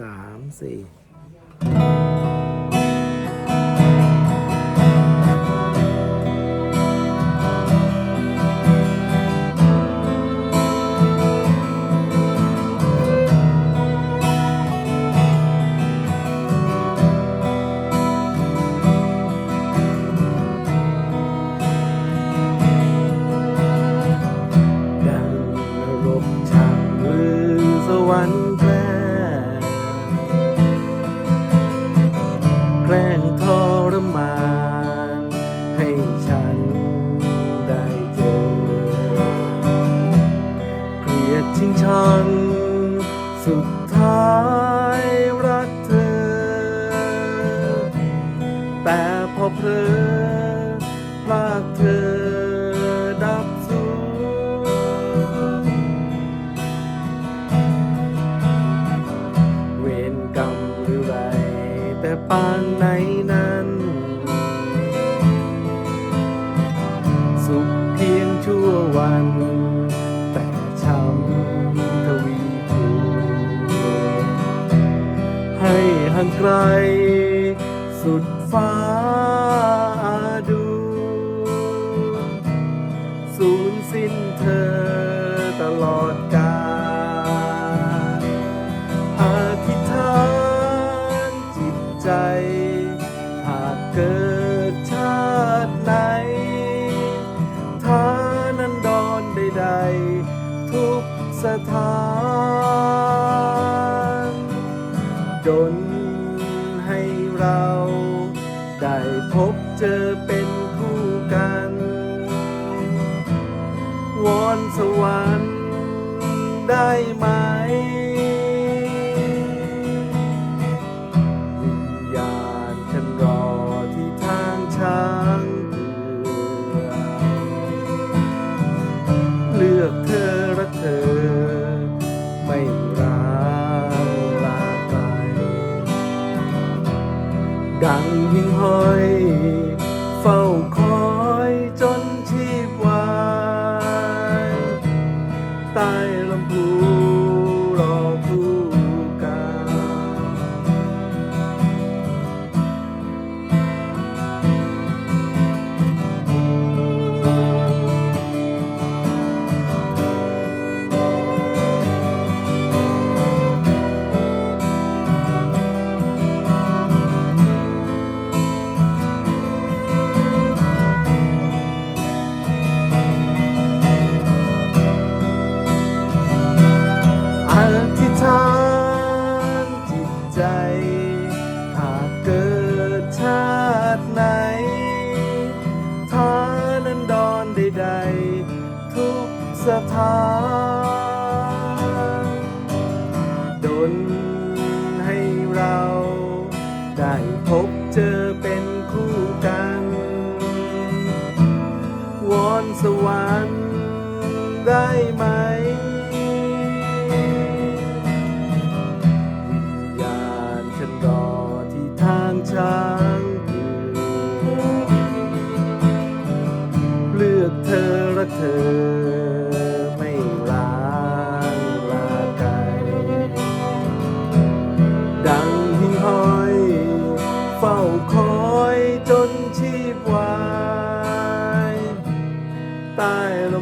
สามสี่ แต่พอเพลอพลากเธอดับสูญเวรกรรมหรือไรแต่ปางไหนนั้น สุขเพียงชั่ววันแต่ช้ำทวีคูณให้ห่างไกล สุดฟ้าดูสูญสิ้นเธอตลอดกาลอธิษฐานจิตใจ หากเกิดชาติไหนฐานันดรใดๆ ทุกสถานดน อเป็นคู่กัน วอนสวรรค์ได้ไหม วิญญาณฉันรอที่ทางช้างเผือกเลือกเธอรักเธอ ไม่ร้างลาไกลดังหิ่งห้อย สถานดนให้เราได้พบเจอเป็นคู่กัน วอนสวรรค์ได้ไหม จนชีพวายใต้ล